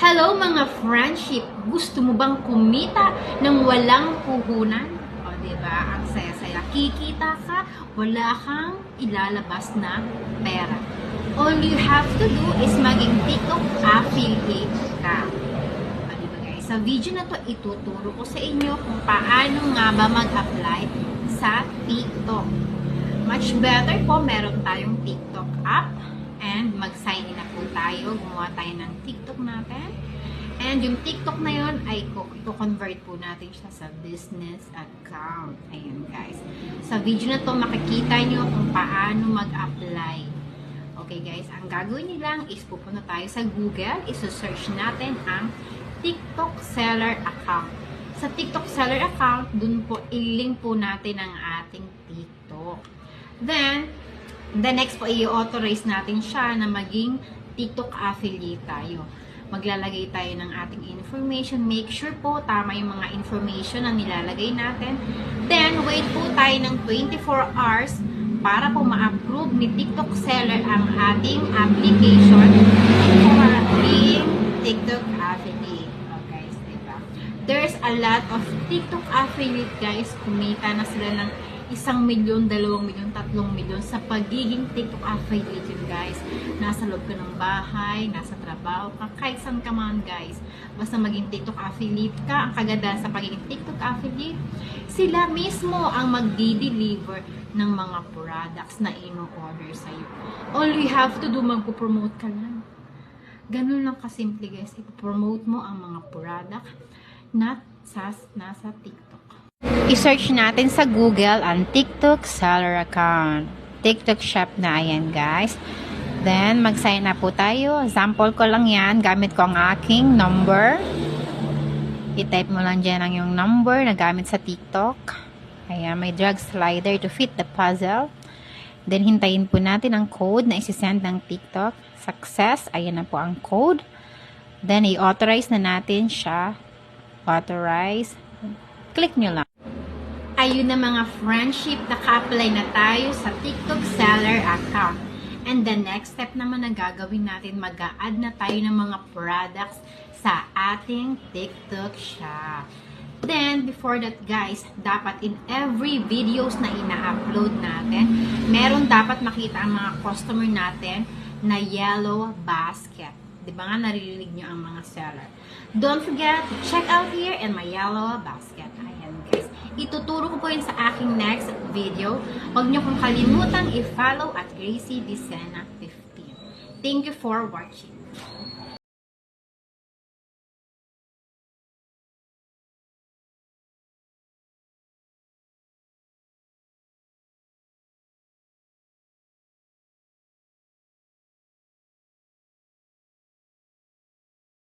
Hello mga friendship! Gusto mo bang kumita ng walang puhunan? O, ba? Ang saya-saya. Kikita ka, wala kang ilalabas na pera. All you have to do is maging TikTok affiliate ka. O, di ba guys? Sa video na to, ituturo ko sa inyo kung paano nga ba mag-apply sa TikTok. Much better po, meron tayong TikTok app and mag-sign in na po tayo. Gumawa tayo ng TikTok natin. And yung TikTok na yun ay i-convert po natin siya sa business account. Ayan guys. Sa video na to makikita nyo kung paano mag-apply. Okay guys, ang gagawin nyo lang is pupunta tayo sa Google, isa-search natin ang TikTok seller account. Sa TikTok seller account, dun po i-link po natin ang ating TikTok. Then, the next po, i-authorize natin siya na maging TikTok affiliate tayo. Maglalagay tayo ng ating information. Make sure po tama yung mga information na nilalagay natin. Then, wait po tayo ng 24 hours para po ma-approve ni TikTok seller ang ating application for being TikTok affiliate. Oh, guys, diba? There's a lot of TikTok affiliate guys. Kumita na sila ng isang milyon, dalawang milyon, tatlong milyon sa pagiging TikTok affiliate yun guys. Nasa loob ka ng bahay, nasa trabaho ka, kahit saan ka man guys. Basta maging TikTok affiliate ka, ang kaganda sa pagiging TikTok affiliate, sila mismo ang magdi-deliver ng mga products na ino-order sa'yo. All you have to do, magpo-promote ka lang. Ganun lang kasimple guys. Ipo-promote mo ang mga product na sa, nasa TikTok. I-search natin sa Google ang TikTok seller account. TikTok shop na ayan guys. Then, mag-sign up po tayo. Sample ko lang yan. Gamit ko ang aking number. I-type mo lang dyan ang yung number na gamit sa TikTok. Ayan, may drag slider to fit the puzzle. Then, hintayin po natin ang code na isi-send ng TikTok. Success. Ayan na po ang code. Then, i-authorize na natin siya. Authorize. Click nyo lang. Ayun na mga friendship, naka-apply na tayo sa TikTok seller account. And the next step naman na gagawin natin, mag-a-add na tayo ng mga products sa ating TikTok shop. Then, before that guys, dapat in every videos na ina-upload natin, meron dapat makita ang mga customer natin na yellow basket. Di ba nga naririnig nyo ang mga seller? Don't forget to check out here in my yellow basket. Ayan guys. Ituturo ko po yun sa aking next video. Huwag nyo kong kalimutang i-follow at Gracie Dicena 15. Thank you for watching.